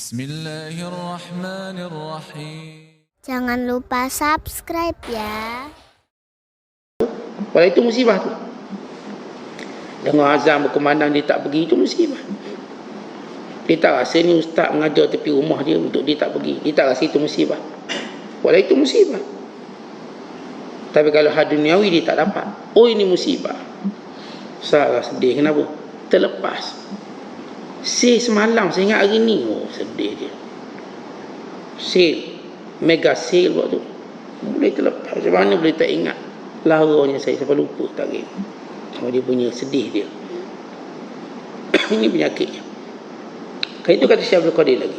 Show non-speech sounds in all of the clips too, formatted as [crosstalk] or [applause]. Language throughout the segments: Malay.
Bismillahirrahmanirrahim. Jangan lupa subscribe ya. Walau itu musibah tu. Dengar azan berkumandang dia tak pergi itu musibah. Dia tak rasa ni ustaz mengajar tepi rumah dia untuk dia tak pergi. Dia tak rasa itu musibah. Walau itu musibah. Tapi kalau hal duniawi dia tak dapat. Oh ini musibah. Salah sedih. Kenapa? Terlepas. Sale semalam saya ingat hari ni. Oh sedih dia. Sale. Mega sale waktu tu. Boleh terlepas. Macam mana boleh tak ingat. Laranya saya sampai lupa tak kira. Dia punya sedih dia. [coughs] ini penyakitnya. Kan itu kata Syekh Abdul Qadir lagi.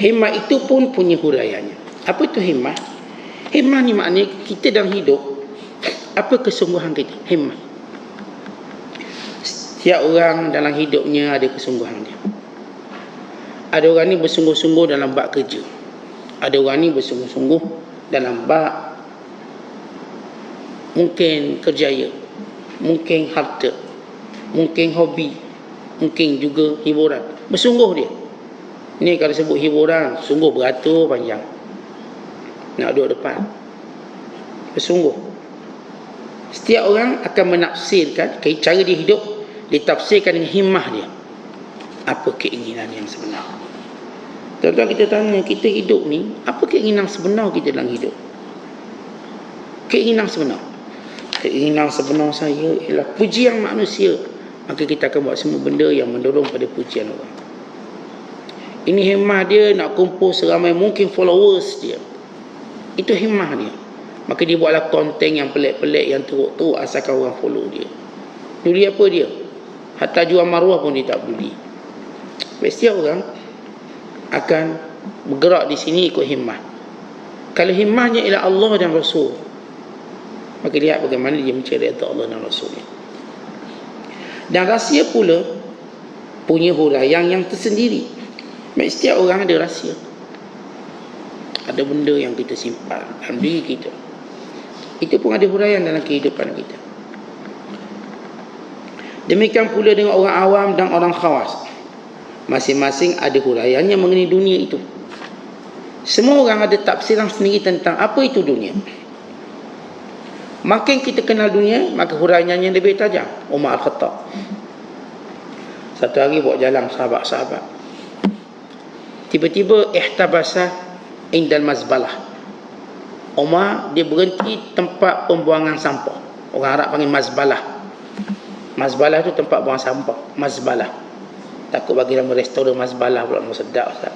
Himmat itu pun punya huraiannya. Apa itu himmat? Himmat ni maknanya kita dalam hidup apa kesungguhan kita? Himmat. Setiap orang dalam hidupnya ada kesungguhan dia. Ada orang ni bersungguh-sungguh dalam bab kerja. Ada orang ni bersungguh-sungguh dalam bab mungkin kerjaya, mungkin harta, mungkin hobi, mungkin juga hiburan. Bersungguh dia. Ni kalau sebut hiburan, sungguh beratur panjang. Nak duduk depan. Bersungguh. Setiap orang akan menafsirkan cara dia hidup, ditafsirkan dengan himmah dia. Apa keinginan yang sebenar. Tuan-tuan kita tanya, kita hidup ni, apa keinginan sebenar kita dalam hidup? Keinginan sebenar. Keinginan sebenar saya ialah pujian manusia. Maka kita akan buat semua benda yang mendorong pada pujian orang. Ini hemah dia nak kumpul seramai mungkin followers dia. Itu hemah dia. Maka dia buatlah konten yang pelik-pelik yang teruk-teruk asalkan orang follow dia. Duli apa dia? Hatta jual maruah pun dia tak beli. Setiap orang akan bergerak di sini ikut himmah. Kalau himmahnya ialah Allah dan Rasul, maka lihat bagaimana dia mencari Allah dan Rasulnya. Dan rahsia pula punya huraian yang tersendiri. Setiap orang ada rahsia. Ada benda yang kita simpan dalam diri kita. Itu pun ada huraian dalam kehidupan kita. Demikian pula dengan orang awam dan orang khawas. Masing-masing ada huraiannya mengenai dunia itu. Semua orang ada tafsiran sendiri tentang apa itu dunia. Makin kita kenal dunia, maka huraiannya lebih tajam. Umar Al-Khattab. Satu hari buat jalan sahabat-sahabat. Tiba-tiba ihtabasa indal mazbalah. Umar dia berhenti tempat pembuangan sampah. Orang Arab panggil mazbalah. Mazbalah tu tempat buang sampah. Mazbalah. Takut bagi nama restoran mazbalah pula nama sedap Ustaz.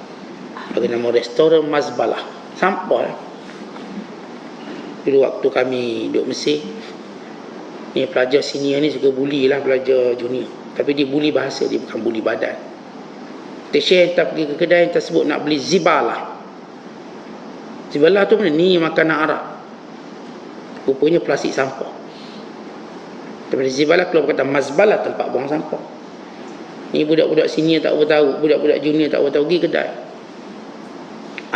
Bagi nama restoran mazbalah. Sampah lah. Dulu waktu kami duduk Mesir, ni pelajar senior ni suka bully lah pelajar junior. Tapi dia bully bahasa, dia bukan bully badan. Tesha tak pergi ke kedai yang tersebut nak beli zibalah. Zibalah tu mana? Ni makanan Arab. Rupanya plastik sampah. Daripada zibalah keluar kata mazbalah tempat buang sampah. Ni budak-budak senior tak tahu, budak-budak junior tak tahu pergi kedai.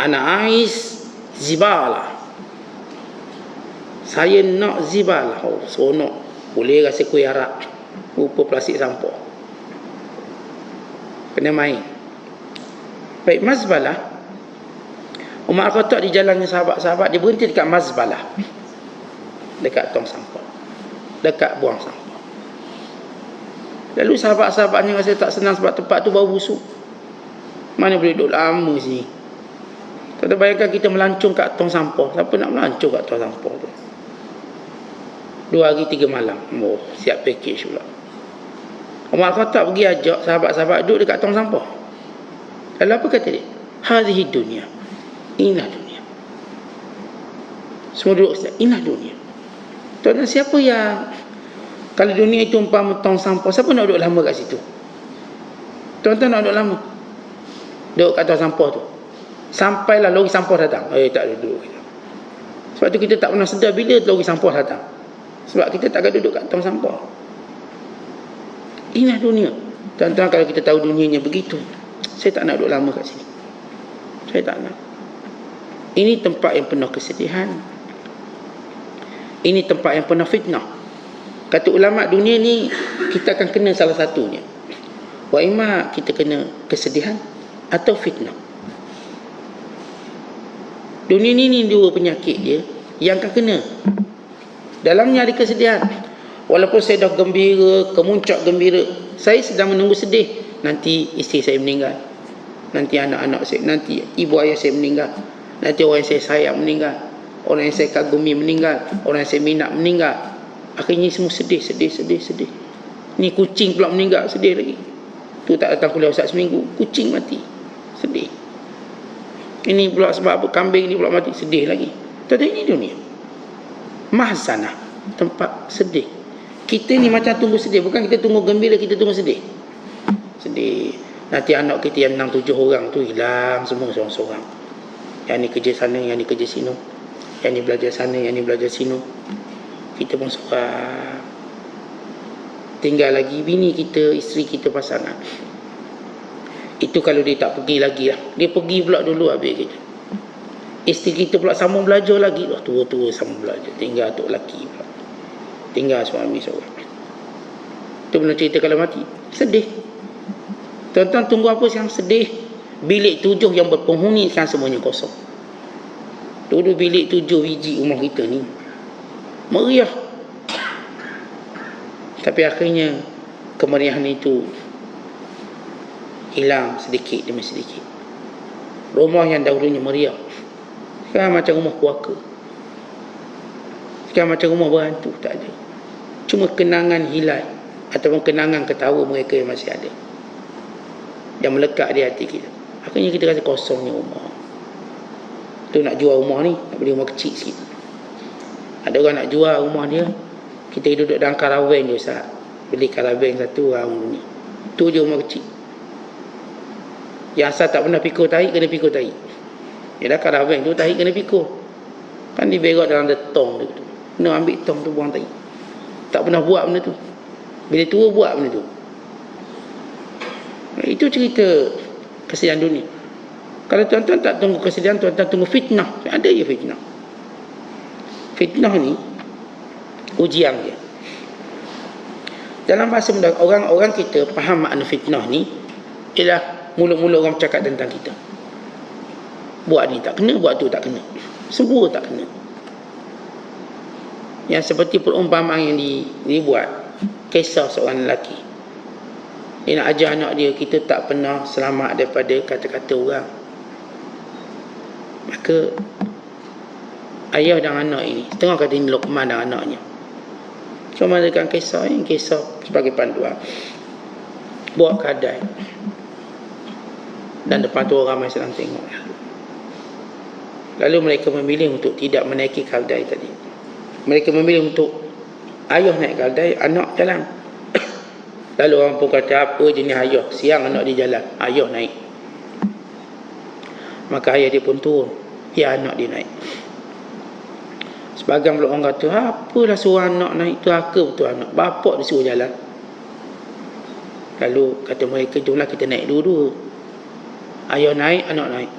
Anak Ais zibalah. Saya nak zibalah. Oh, seronok. Boleh rasa kuih arak. Rupa plastik sampah. Kena main. Baik, mazbalah. Umar Al-Khattab di jalannya sahabat-sahabat, dia berhenti dekat mazbalah. Dekat tong sampah. Dekat buang sampah. Lalu sahabat-sahabatnya rasa tak senang sebab tempat tu bau busuk. Mana boleh duduk lama sini. Tak bayangkan kita melancung kat tong sampah. Siapa nak melancung kat tong sampah tu? Dua hari tiga malam. Oh, siap package pula. Umar Khattab pergi ajak sahabat-sahabat duduk dekat tong sampah. Lalu apa kata dia? Hadhihi dunia. Inilah dunia. Semua duduk. Inilah dunia. Tuan-tuan siapa yang kalau dunia itu umpama tong sampah, siapa nak duduk lama kat situ? Tuan-tuan nak duduk lama? Duduk kat tong sampah tu. Sampailah lori sampah datang. Eh, tak duduk. Sebab tu kita tak pernah sedar bila lori sampah datang. Sebab kita tak akan duduk kat tong sampah. Inilah dunia. Tuan-tuan kalau kita tahu dunianya begitu, saya tak nak duduk lama kat sini. Saya tak nak. Ini tempat yang penuh kesedihan. Ini tempat yang penuh fitnah. Kata ulama dunia ni kita akan kena salah satunya. Wa imma kita kena kesedihan atau fitnah. Dunia ni ni dua penyakit dia yang akan kena. Dalamnya ada kesedihan. Walaupun saya dah gembira, kemuncak gembira, saya sedang menunggu sedih. Nanti isteri saya meninggal. Nanti anak-anak saya, nanti ibu ayah saya meninggal. Nanti orang yang saya sayang meninggal. Orang yang saya kagumi meninggal. Orang yang saya minat meninggal. Akhirnya semua sedih, sedih, sedih, sedih. Ni kucing pula meninggal, sedih lagi. Tu tak datang kuliah Ustaz seminggu, kucing mati. Sedih. Ini pula sebab apa? Kambing ni pula mati, sedih lagi. Tadi ini dunia. Mahzanah, tempat sedih. Kita ni macam tunggu sedih. Bukan kita tunggu gembira, kita tunggu sedih. Sedih. Nanti anak kita yang enam tujuh orang tu hilang semua seorang-seorang. Yang ni kerja sana, yang ni kerja sini. Yang ni belajar sana, yang ni belajar sini. Kita pun seorang. Tinggal lagi bini kita, isteri kita, pasangan. Itu kalau dia tak pergi lagi lah. Dia pergi pula dulu habis kita. Isteri kita pula sama belajar lagi. Wah, tua-tua sama belajar. Tinggal tu lelaki pula tinggal suami seorang itu benar cerita kalau mati sedih tuan-tuan tunggu apa yang sedih bilik tujuh yang berpenghuni sekarang semuanya kosong dulu bilik tujuh biji rumah kita ni. Meriah. Tapi akhirnya kemeriahan itu hilang sedikit demi sedikit. Rumah yang dahulunya meriah. Sekarang macam rumah keluarga. Sekarang macam rumah berhantu tak ada. Cuma kenangan hilang ataupun kenangan ketawa mereka yang masih ada. Yang melekat di hati kita. Akhirnya kita rasa kosongnya rumah tu nak jual rumah ni nak beli rumah kecil sikit. Ada orang nak jual rumah dia kita duduk dalam karavan je Ustaz. Beli karavan satu orang ni. Tu je rumah kecil. Yang asal tak pernah pikul tahi kena pikul tahi. Ya dah karavan tu tahi kena pikul. Kan diberok dalam detong tu. Kena ambil tong tu buang tahi. Tak pernah buat benda tu. Bila tua buat benda tu. Itu cerita kesedihan dunia kalau tuan-tuan tak tunggu kesedihan tuan-tuan tunggu fitnah. Ada je fitnah. Fitnah ni ujian dia. Dalam bahasa muda orang-orang kita faham makna fitnah ni ialah mulut-mulut orang cakap tentang kita. Buat ni tak kena buat tu tak kena. Semua tak kena. Yang seperti perumpamaan yang di, dibuat kisah seorang lelaki. Dia nak ajar anak dia kita tak pernah selamat daripada kata-kata orang maka ayah dan anak ini. Tengah kata ini Luqman dan anaknya. Cuma dengan kisah ini kisah sebagai panduan. Buat kadai dan depan tu orang ramai sedang tengok. Lalu mereka memilih untuk tidak menaiki kadai tadi. Mereka memilih untuk ayah naik kaldai, anak jalan. [coughs] Lalu orang pun kata apa jenis ayah? Siang anak dia jalan, ayah naik. Maka ayah dia pun turun, ya anak dia naik. Sebagian pula orang kata, apalah suruh anak naik tu, aku betul anak. Bapak dia suruh jalan. Lalu kata mereka, jomlah kita naik dulu. Ayah naik, anak naik.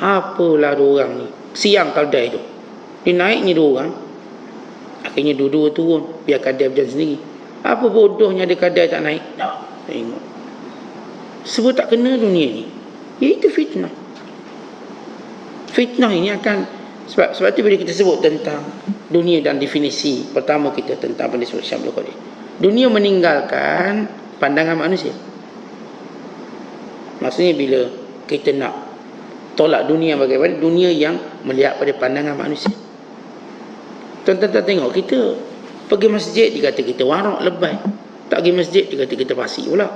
Apalah dua orang ni. Siang kaldai tu. Dia naik ni dua orang. Akhirnya dua-dua turun Biar kadai berjalan sendiri Apa bodohnya ada kadai tak naik Tak Tengok Sebut tak kena dunia ni Itu fitnah Fitnah ini akan sebab, sebab itu bila kita sebut tentang Dunia dan definisi Pertama kita tentang benda sebut Syamul Qadir Dunia meninggalkan Pandangan manusia Maksudnya bila Kita nak Tolak dunia bagaimana Dunia yang melihat pada pandangan manusia Tuan-tuan tengok kita pergi masjid dia kata kita warak lebay. Tak pergi masjid dia kata kita pasi pula.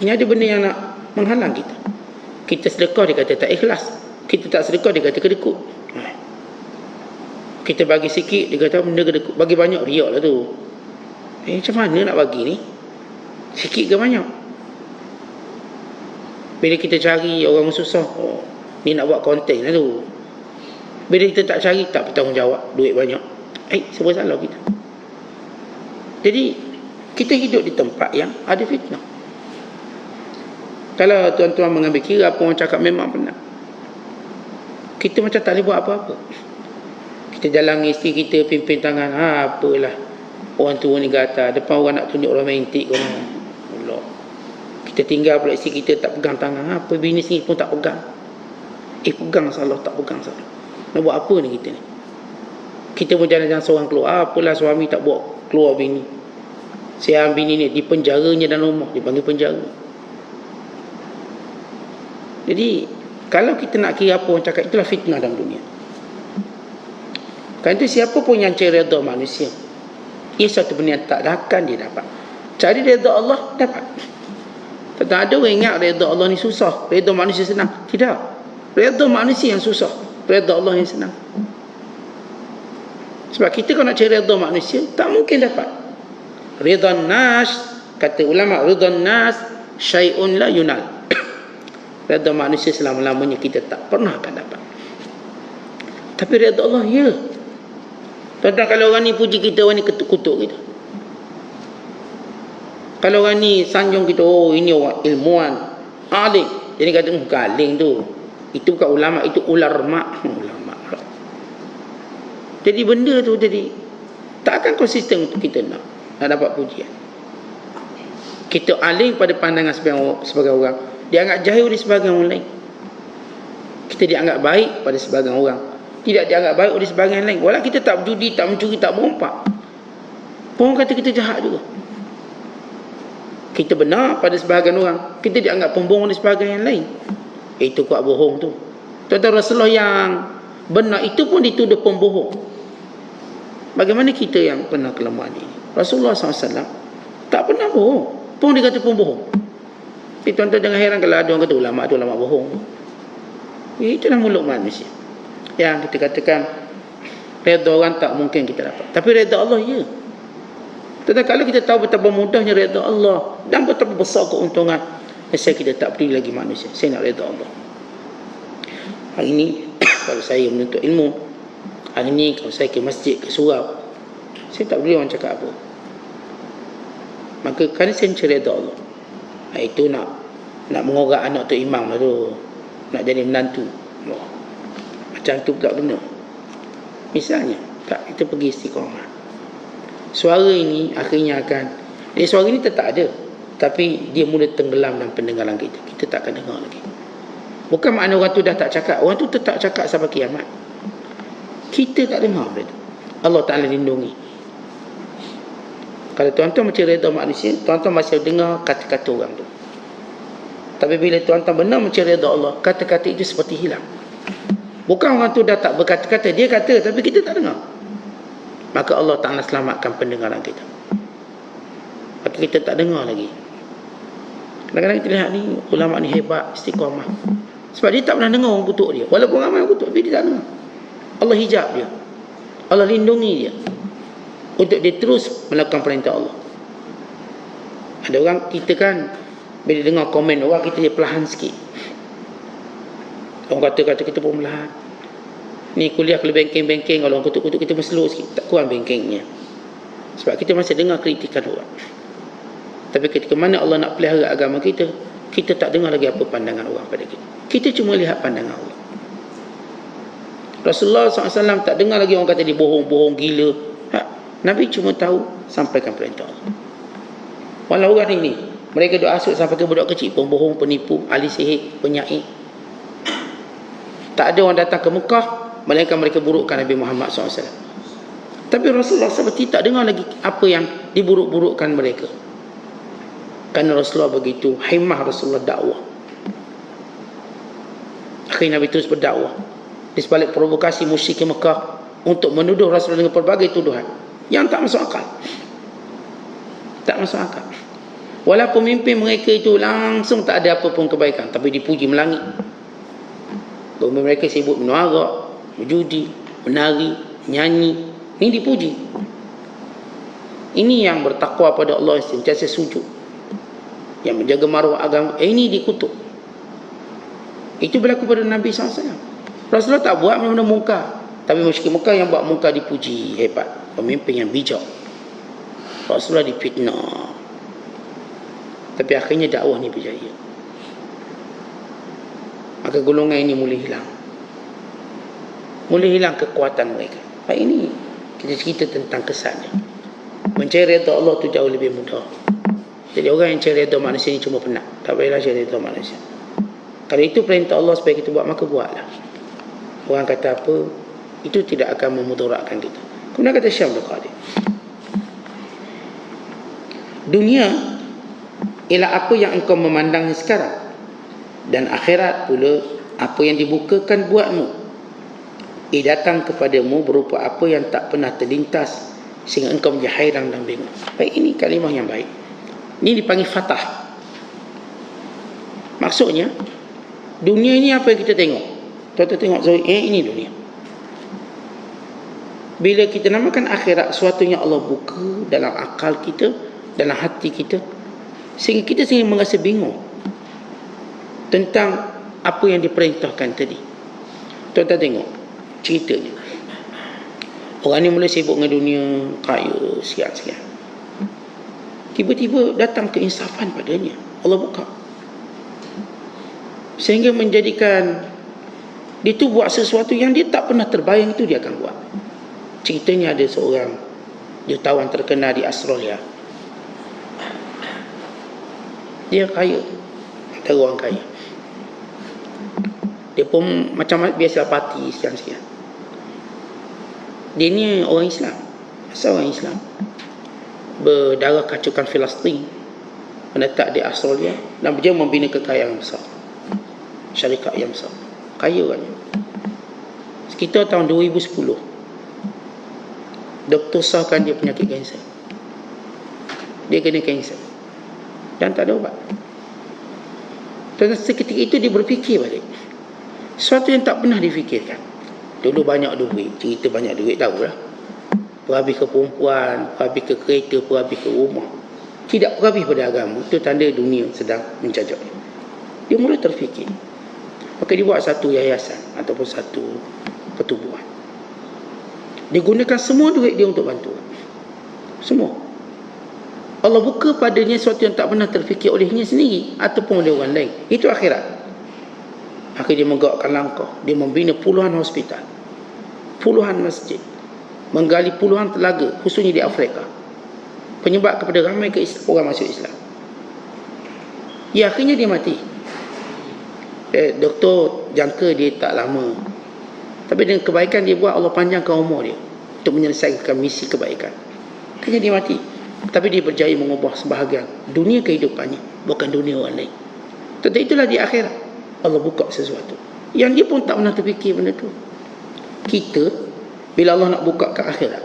Ini ada benda yang nak menghalang kita. Kita sedekah dia kata tak ikhlas. Kita tak sedekah dia kata kedekut. Kita bagi sikit dia kata benda kedekut. Bagi banyak riak lah tu. Eh macam mana nak bagi ni? Sikit ke banyak? Bila kita cari orang susah, oh, ni nak buat konten lah tu. Bila kita tak cari, tak bertanggungjawab. Duit banyak. Eh, sebab salah kita. Jadi, kita hidup di tempat yang ada fitnah. Kalau tuan-tuan mengambil kira apa orang cakap memang benar. Kita macam tak boleh buat apa-apa. Kita jalan isteri kita, pimpin tangan. Ha, apalah. Orang tua ni gata. Depan orang nak tunjuk romantik. Kita Kita tinggal pula isteri kita tak pegang tangan. Apa bini sini pun tak pegang. Eh pegang salah, tak pegang salah. Nak buat apa ni kita ni? Kita pun jalan-jalan seorang keluar. Apalah suami tak buat keluar bini. Siang bini ni di penjaranya dalam rumah. Dipanggil penjara. Jadi kalau kita nak kira apa orang cakap itulah fitnah dalam dunia. Kan itu siapa pun yang cari redha manusia. Ia satu benda yang tak akan dia dapat. Cari redha Allah dapat. Tak ada orang ingat redha Allah ni susah. Redha manusia senang. Tidak. Redha manusia yang susah. Redha Allah yang senang. Sebab kita kalau nak cari redha manusia, tak mungkin dapat. Redha nas, kata ulama, redha nas, syai'un la yunal. Redha manusia selama-lamanya kita tak pernah akan dapat. Tapi redha Allah, ya. Tuan-tuan kalau orang ni puji kita, orang ni kutuk kita. Kalau orang ni sanjung kita, oh ini orang ilmuwan, alim. Jadi kata, bukan alim tu. Itu bukan ulama, itu ular mak. [laughs] Ulama. Jadi benda tu jadi tak akan konsisten untuk kita nak nak dapat pujian. Kita alim pada pandangan sebagai orang. Dia anggap jahil di sebagian orang lain. Kita dianggap baik pada sebagian orang tidak dianggap baik oleh sebagian lain. Walau kita tak berjudi, tak mencuri, tak merompak. Pun kata kita jahat juga. Kita benar pada sebahagian orang. Kita dianggap pembohong oleh sebahagian yang lain. Itu kuat bohong tu. Tuan-tuan Rasulullah yang benar itu pun dituduh pembohong. Bagaimana kita yang pernah kelemahan ini? Rasulullah SAW tak pernah bohong. Pun dia kata pembohong. Tapi tuan-tuan jangan heran kalau ada orang kata ulama tu ulama bohong. Itulah mulut manusia. Yang kita katakan redha orang tak mungkin kita dapat. Tapi redha Allah ya. Tetapi kalau kita tahu betapa mudahnya redha Allah dan betapa besar keuntungan saya kita tak peduli lagi manusia. Saya nak redha Allah. Hari ini [coughs] kalau saya menuntut ilmu hari ini kalau saya ke masjid ke surau saya tak peduli orang cakap apa. Maka kerana saya redha Allah itu nak nak mengorak anak tu imam lah tu. Nak jadi menantu. Macam tu tak benar misalnya tak kita pergi istiqamah suara ini akhirnya akan eh, suara ini tetap ada. Tapi dia mula tenggelam dalam pendengaran kita. Kita tak akan dengar lagi. Bukan makna orang tu dah tak cakap. Orang tu tetap cakap sampai kiamat. Kita tak dengar benda Allah Ta'ala lindungi kalau tuan-tuan macam reda manusia tuan-tuan masih dengar kata-kata orang tu tapi bila tuan-tuan benar macam reda Allah kata-kata itu seperti hilang Bukan orang tu dah tak berkata-kata. Dia kata tapi kita tak dengar. Maka Allah Ta'ala selamatkan pendengaran kita. Maka kita tak dengar lagi. Kadang-kadang kita lihat ni ulama ni hebat istiqamah. Sebab dia tak pernah dengar orang kutuk dia. Walaupun ramai orang kutuk tapi dia tak dengar. Allah hijab dia. Allah lindungi dia. Untuk dia terus melakukan perintah Allah. Ada orang kita kan bila dengar komen orang kita dia perlahan sikit. Orang kata-kata kita pun melahat. Ni kuliah kalau bengkeng-bengkeng kalau orang kutuk-kutuk kita pun slow sikit. Tak kurang bengkengnya. Sebab kita masih dengar kritikan orang. Tapi ketika mana Allah nak pelihara agama kita, kita tak dengar lagi apa pandangan orang pada kita. Kita cuma lihat pandangan Allah. Rasulullah SAW tak dengar lagi orang kata dia bohong-bohong gila. Ha, Nabi cuma tahu sampaikan perintah. Walau orang ini, mereka doa asuk sampai ke budak kecil, pembohong, penipu, ahli sihir, penyair, tak ada orang datang ke Mekah melainkan mereka burukkan Nabi Muhammad SAW. Tapi Rasulullah SAW tak dengar lagi apa yang diburuk-burukkan mereka. Kerana Rasulullah begitu himah Rasulullah dakwah. Akhirnya Nabi terus berdakwah. Di sebalik provokasi musyrik Mekah untuk menuduh Rasulullah dengan pelbagai tuduhan yang tak masuk akal. Tak masuk akal. Walaupun pemimpin mereka itu langsung tak ada apa pun kebaikan tapi dipuji melangit. Bahawa mereka sibuk minum arak, berjudi, menari, nyanyi. Ini dipuji. Ini yang bertakwa pada Allah sentiasa sujud. Yang menjaga maruah agama. Eh, ini dikutuk. Itu berlaku pada Nabi SAW. Rasulullah tak buat benda muka. Tapi musyrik muka yang buat muka dipuji. Hebat. Pemimpin yang bijak. Rasulullah dipitnah. Tapi akhirnya dakwah ni berjaya maka golongan ini mula hilang mula hilang kekuatan mereka Pak ini kita cerita tentang kesannya mencari redha Allah tu jauh lebih mudah Jadi orang yang cari redha manusia ni cuma penat. Tak payahlah cari redha manusia. Kalau itu perintah Allah supaya kita buat, maka buatlah. Orang kata apa, itu tidak akan memudaratkan kita. Kemudian kata Syam Abdul Qadir. Dunia ialah apa yang engkau memandangnya sekarang. Dan akhirat pula apa yang dibukakan buatmu. Ia datang kepadamu berupa apa yang tak pernah terlintas sehingga engkau menjadi hairan dan bingung. Baik, ini kalimah yang baik. Ini dipanggil fatah. Maksudnya, dunia ini apa yang kita tengok? Tuan-tuan tengok, eh ini dunia. Bila kita namakan akhirat, sesuatu yang Allah buka dalam akal kita, dalam hati kita, sehingga kita sendiri merasa bingung tentang apa yang diperintahkan tadi. Tuan-tuan tengok ceritanya. Orang ni mula sibuk dengan dunia, kaya, sekian-sekian. Tiba-tiba datang keinsafan padanya. Allah buka. Sehingga menjadikan dia tu buat sesuatu yang dia tak pernah terbayang itu dia akan buat. Ceritanya ada seorang jutawan terkenal di Australia. Dia kaya. Antara orang kaya. Dia pun macam biasa parti sekian-sekian. Dia ni orang Islam. Asal orang Islam. Berdarah kacukan Filistin. Menetap di Australia. Dan dia membina kekayaan besar. Syarikat yang besar. Kaya kan. Sekitar tahun 2010. Doktor sahkan dia penyakit kanser. Dia kena kanser. Dan tak ada ubat. Dan seketika itu dia berfikir balik. Sesuatu yang tak pernah difikirkan. Dulu banyak duit, cerita banyak duit tahu lah. Perhabis ke perempuan, perhabis ke kereta, perhabis ke rumah. Tidak perhabis pada agama. Itu tanda dunia sedang mencajak. Dia mula terfikir. Maka dia buat satu yayasan ataupun satu pertubuhan. Dia gunakan semua duit dia untuk bantu. Semua. Allah buka padanya sesuatu yang tak pernah terfikir olehnya sendiri ataupun oleh orang lain. Itu akhirat. Maka dia menggawakan langkah. Dia membina puluhan hospital. Puluhan masjid. Menggali puluhan telaga. Khususnya di Afrika. Penyebab kepada ramai ke orang masuk Islam. Ya akhirnya dia mati. Eh, doktor jangka dia tak lama. Tapi dengan kebaikan dia buat Allah panjangkan umur dia. Untuk menyelesaikan misi kebaikan. Akhirnya dia mati. Tapi dia berjaya mengubah sebahagian dunia kehidupannya. Bukan dunia orang lain. Tetapi itulah di akhirat. Allah buka sesuatu yang dia pun tak pernah terfikir benda tu kita bila Allah nak buka ke akhirat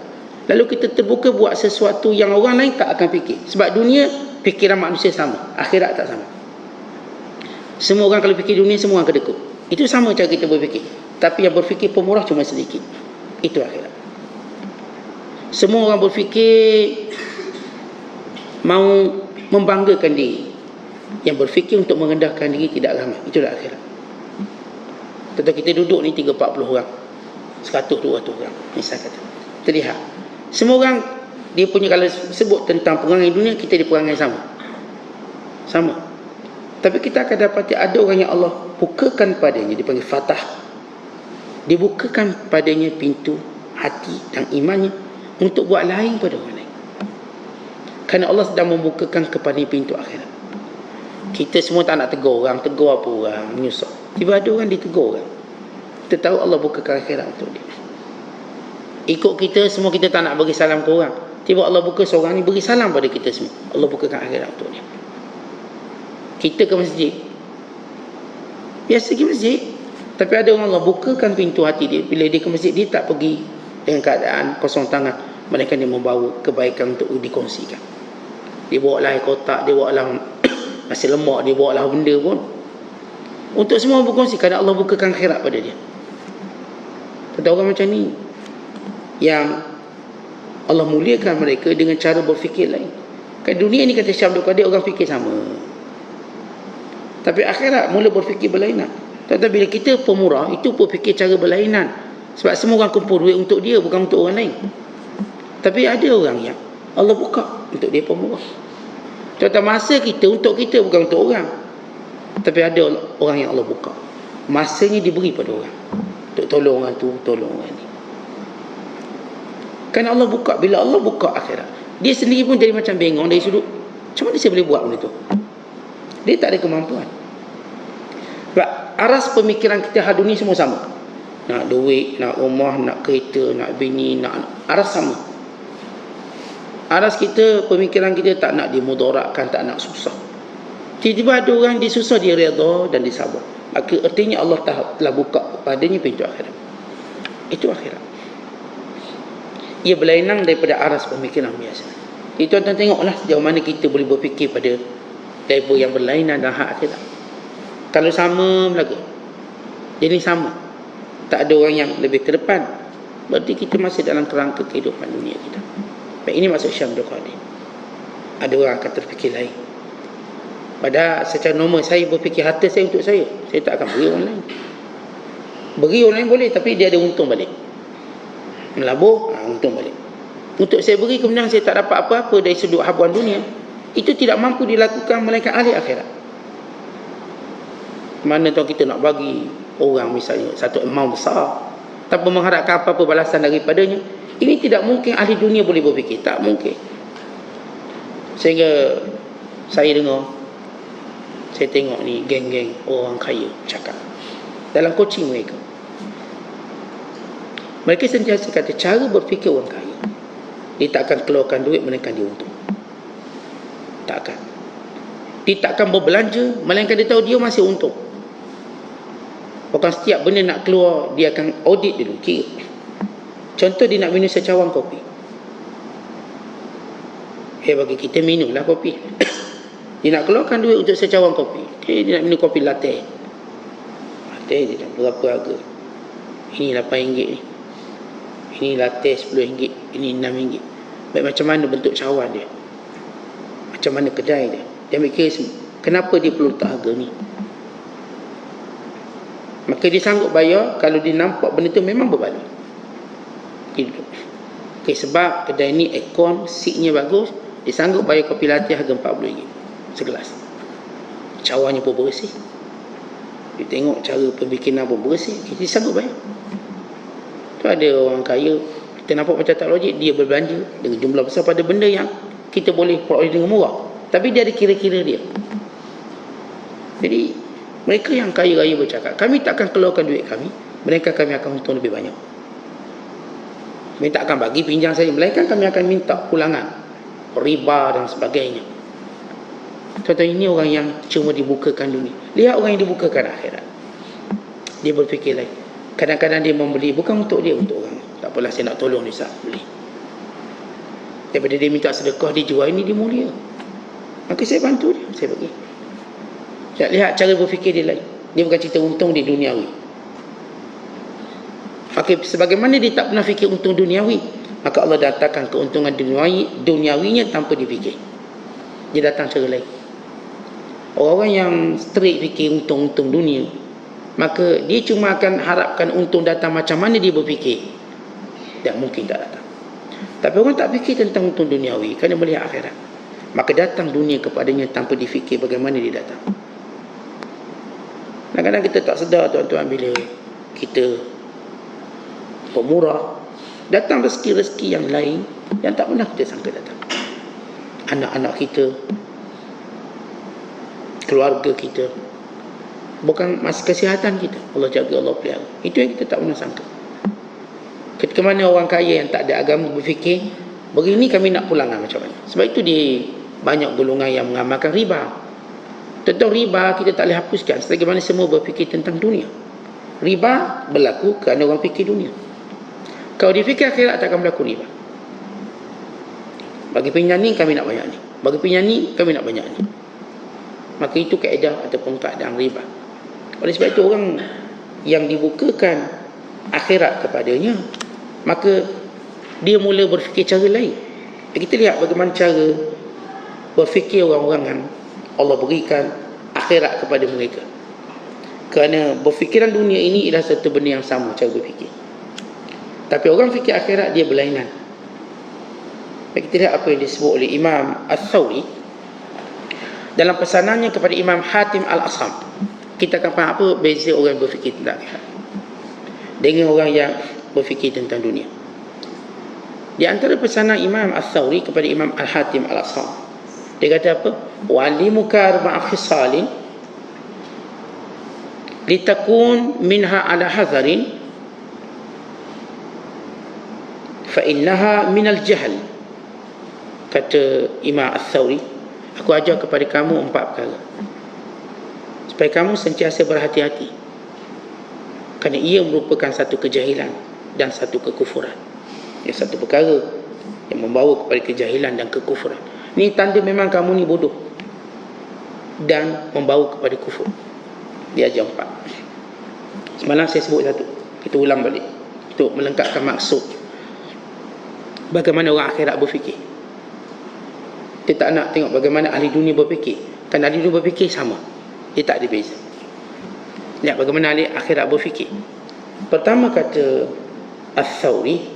lalu kita terbuka buat sesuatu yang orang lain tak akan fikir sebab dunia fikiran manusia sama akhirat tak sama semua orang kalau fikir dunia semua orang kedekut itu sama cara kita berfikir tapi yang berfikir pemurah cuma sedikit itu akhirat semua orang berfikir mau membanggakan diri yang berfikir untuk merendahkan diri tidak ramai. Itulah akhirat. Tentu kita duduk ni 3-40 orang. 100-200 orang. Misal kata. Terlihat. Semua orang dia punya kalau sebut tentang perangai dunia kita di perangai sama. Sama. Tapi kita akan dapati ada orang yang Allah bukakan padanya dipanggil fatah. Dibukakan padanya pintu hati dan imannya untuk buat lain pada orang lain. Kerana Allah sedang membukakan kepada pintu akhirat. Kita semua tak nak tegur orang. Tegur apa orang? Menyusah tiba ada orang ditegur orang. Kita tahu Allah buka akhirat untuk dia. Ikut kita semua kita tak nak bagi salam ke orang. Tiba Allah buka seorang ni beri salam pada kita semua. Allah bukakan akhirat untuk dia. Kita ke masjid? Biasa ke masjid tapi ada orang Allah bukakan pintu hati dia. Bila dia ke masjid dia tak pergi dengan keadaan kosong tangan. Mereka dia membawa kebaikan untuk dikongsikan. Dia bawa lah kotak dia bawa lah [coughs] masih lemak dia bawa lah benda pun. Untuk semua berkongsi kerana Allah bukakan akhirat pada dia. Ada orang macam ni yang Allah muliakan mereka dengan cara berfikir lain. Kan dunia ni kata Syabdul Qadir orang fikir sama. Tapi akhirat mula berfikir berlainan tetapi bila kita pemurah itu pun fikir cara berlainan sebab semua orang kumpul duit untuk dia bukan untuk orang lain tapi ada orang yang Allah buka untuk dia pemurah Contoh masa kita untuk kita bukan untuk orang. Tapi ada orang yang Allah buka. Masanya diberi pada orang. Untuk tolong orang tu, tolong orang ni. Kan Allah buka. Bila Allah buka akhirat. Dia sendiri pun jadi macam bengong dari sudut. Macam mana saya boleh buat benda tu? Dia tak ada kemampuan. Sebab aras pemikiran kita hari ni semua sama. Nak duit, nak rumah, nak kereta, nak bini, nak aras sama. Aras kita, pemikiran kita tak nak dimudaratkan, tak nak susah. Tiba-tiba ada orang disusah, dia redha dan disabar. Maka artinya Allah telah buka padanya pintu akhirat. Itu akhirat. Ia berlainan daripada aras pemikiran biasa. Itu tuan-tuan tengoklah sejauh mana kita boleh berfikir pada level yang berlainan dan hak akhirat. Kalau sama Melaga. Jadi sama. Tak ada orang yang lebih ke depan. Berarti kita masih dalam kerangka kehidupan dunia kita. Baik ini maksud Syam Dukhani. Ada orang akan terfikir lain. Pada secara normal saya berfikir harta saya untuk saya. Saya tak akan beri orang lain. Beri orang lain boleh tapi dia ada untung balik. Melabur, ha, untung balik. Untuk saya beri kemudian saya tak dapat apa-apa dari sudut habuan dunia. Itu tidak mampu dilakukan melainkan ahli akhirat. Mana tahu kita nak bagi orang misalnya satu amount besar tanpa mengharapkan apa-apa balasan daripadanya. Ini tidak mungkin ahli dunia boleh berfikir. Tak mungkin. Sehingga saya dengar saya tengok ni geng-geng orang kaya cakap dalam coaching mereka mereka sentiasa kata cara berfikir orang kaya dia tak akan keluarkan duit melainkan dia untung tak akan dia tak akan berbelanja melainkan dia tahu dia masih untung bukan setiap benda nak keluar dia akan audit dulu. Kira. Contoh dia nak minum secawang kopi. Eh bagi kita minumlah kopi. [coughs] Dia nak keluarkan duit untuk secawang kopi. Okay, dia nak minum kopi latte. Latte dia nak berapa harga. Ini RM8 ni. Ini latte RM10 ini RM6 baik macam mana bentuk cawan dia? Macam mana kedai dia? Dia mikir kenapa dia perlu letak harga ni maka dia sanggup bayar kalau dia nampak benda tu memang berbaloi gitu okay, sebab kedai ni aircon seatnya bagus. Dia sanggup bayar kopi latte harga RM40. Segelas. Cawannya pun bersih. Dia tengok cara pembikinan pun bersih. Kita sanggup bayar. Tu ada orang kaya. Kita nampak macam tak logik dia berbelanja dengan jumlah besar pada benda yang kita boleh peroleh dengan murah. Tapi dia ada kira-kira dia. Jadi mereka yang kaya raya bercakap kami tak akan keluarkan duit kami mereka kami akan untung lebih banyak kami tak akan bagi pinjam saja melainkan kami akan minta pulangan riba dan sebagainya Contoh ini orang yang cuma dibukakan dunia. Lihat orang yang dibukakan akhirat. Dia berfikir lain. Kadang-kadang dia membeli bukan untuk dia, untuk orang. Tak apalah saya nak tolong dia. Beli. Daripada dia minta sedekah, dia jual ini, dia mulia. Maka saya bantu dia, saya bagi. Lihat, lihat cara berfikir dia lain. Dia bukan cerita untung di duniawi. Maka sebagaimana dia tak pernah fikir untung duniawi, maka Allah datangkan keuntungan duniawi, duniawinya tanpa difikir. Dia datang cara lain. Orang-orang yang straight fikir untung-untung dunia Maka dia cuma akan harapkan untung datang macam mana dia berfikir Dan mungkin tak datang Tapi orang tak fikir tentang untung duniawi Kerana melihat akhirat Maka datang dunia kepadanya tanpa difikir bagaimana dia datang Kadang-kadang kita tak sedar tuan-tuan bila kita pemurah Datang rezeki-rezeki yang lain yang tak pernah kita sangka datang. Anak-anak kita keluarga kita bukan mas kesihatan kita. Allah jaga Allah pelihara. Itu yang kita tak pernah sangka. Ketika mana orang kaya yang tak ada agama berfikir begini kami nak pulangkan macam mana. Sebab itu di banyak golongan yang mengamalkan riba tentang riba kita tak boleh hapuskan selagi mana semua berfikir tentang dunia. Riba berlaku kerana orang fikir dunia. Kalau difikir akhirat tak akan berlaku riba. Bagi penyanyi kami nak banyak ni. Bagi penyanyi kami nak banyak ni. Maka itu kaedah ataupun keadaan riba. Oleh sebab itu orang yang dibukakan akhirat kepadanya maka dia mula berfikir cara lain. Kita lihat bagaimana cara berfikir orang-orang yang Allah berikan akhirat kepada mereka. Kerana berfikiran dunia ini ialah satu benda yang sama cara berfikir. Tapi orang fikir akhirat dia berlainan. Kita lihat apa yang disebut oleh Imam Al-Thawri dalam pesanannya kepada Imam Hatim Al-Asam kita akan faham apa beza orang berfikir tentang akhirat dengan orang yang berfikir tentang dunia. Di antara pesanan Imam Al-Thawri kepada Imam Al-Hatim Al-Asam Dia kata apa? Walimuka arba'a khisalin litakun minha ala hadharin fa innaha minal jahl. Kata Imam Al-Thawri aku ajar kepada kamu empat perkara. Supaya kamu sentiasa berhati-hati. Kerana ia merupakan satu kejahilan dan satu kekufuran. Yang satu perkara yang membawa kepada kejahilan dan kekufuran ni tanda memang kamu ni bodoh. Dan membawa kepada kufur. Dia ajar empat. Semalam saya sebut satu. Kita ulang balik. Untuk melengkapkan maksud. Bagaimana orang akhirat berfikir. Dia tak nak tengok bagaimana ahli dunia berfikir. Kan ahli dunia berfikir sama. Dia tak ada beza. Lihat bagaimana ahli akhirat berfikir. Pertama kata Al-Thawri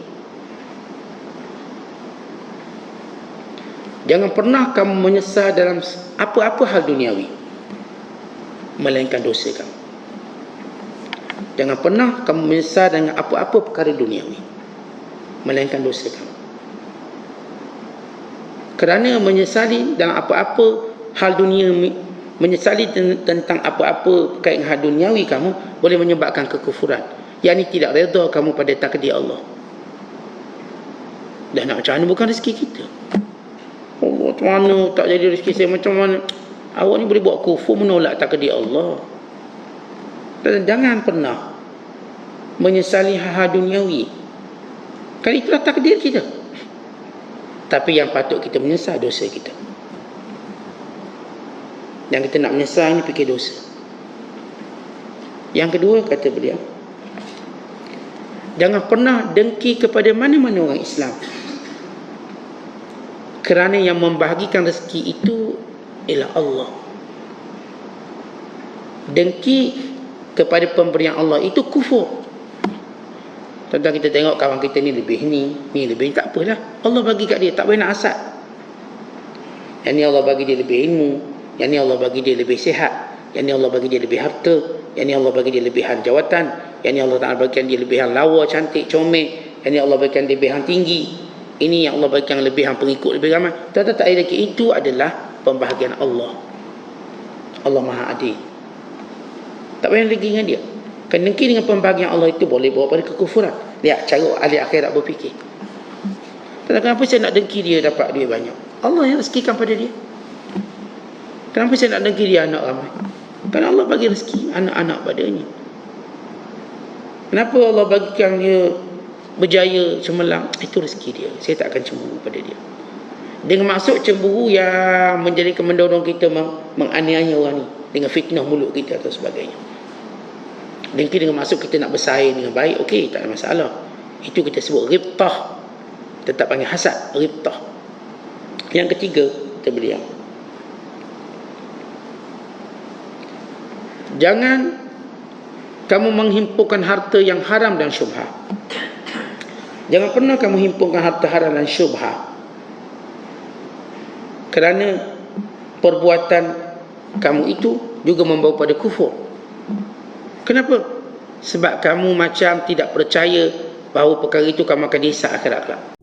Jangan pernah kamu menyesal dalam apa-apa hal duniawi melainkan dosa kamu. Jangan pernah kamu menyesal dengan apa-apa perkara duniawi melainkan dosa kamu. Kerana menyesali dalam apa-apa hal dunia menyesali tentang apa-apa dengan hal duniawi kamu boleh menyebabkan kekufuran. Yang ini tidak redha kamu pada takdir Allah. Dan nak macam mana bukan rezeki kita. Macam mana tak jadi rezeki saya? Macam mana? Awak ni boleh buat kufur menolak takdir Allah. Dan jangan pernah menyesali hal-hal duniawi. Kan itulah takdir kita. Tapi yang patut kita menyesal dosa kita. Yang kita nak menyesal ni fikir dosa. Yang kedua kata beliau jangan pernah dengki kepada mana-mana orang Islam kerana yang membahagikan rezeki itu ialah Allah. Dengki kepada pemberian Allah itu kufur. Tentang kita tengok kawan kita ni lebih ni ni lebih tak apalah. Allah bagi kat dia tak boleh nak asal. Yang ni Allah bagi dia lebih ilmu yang ni Allah bagi dia lebih sihat yang ni Allah bagi dia lebih harta yang ni Allah bagi dia lebihan jawatan yang ni Allah Ta'ala bagikan dia lebihan lawa cantik comel yang ni Allah bagikan dia lebihan tinggi ini yang Allah berikan lebihan pengikut lebih ramai. Tak tak lagi itu adalah pembahagian Allah. Allah Maha Adil. Tak payah lagi dengan dia. Kan mungkin dengan pembahagian Allah itu boleh bawa pada kekufuran. Lihat cara ahli akhirat berfikir. Tak kenapa saya nak dengki dia dapat dia banyak. Allah yang rezekikan pada dia. Kenapa saya nak dengki dia anak ramai? Kan Allah bagi rezeki anak-anak padanya. Kenapa Allah bagikan dia berjaya cemerlang itu rezeki dia. Saya tak akan cemburu pada dia. Dengan maksud cemburu yang menjadi mendorong kita meng menganiaya orang ni. Dengan fitnah mulut kita atau sebagainya. Dengki dengan maksud kita nak bersaing dengan baik okey tak ada masalah. Itu kita sebut ribtah tetap panggil hasad ribtah yang ketiga kita beliau jangan kamu menghimpunkan harta yang haram dan syubhat Jangan pernah kamu himpunkan harta haram dan syubhah. Kerana perbuatan kamu itu juga membawa pada kufur. Kenapa? Sebab kamu macam tidak percaya bahawa perkara itu kamu akan disah akhirat kelak.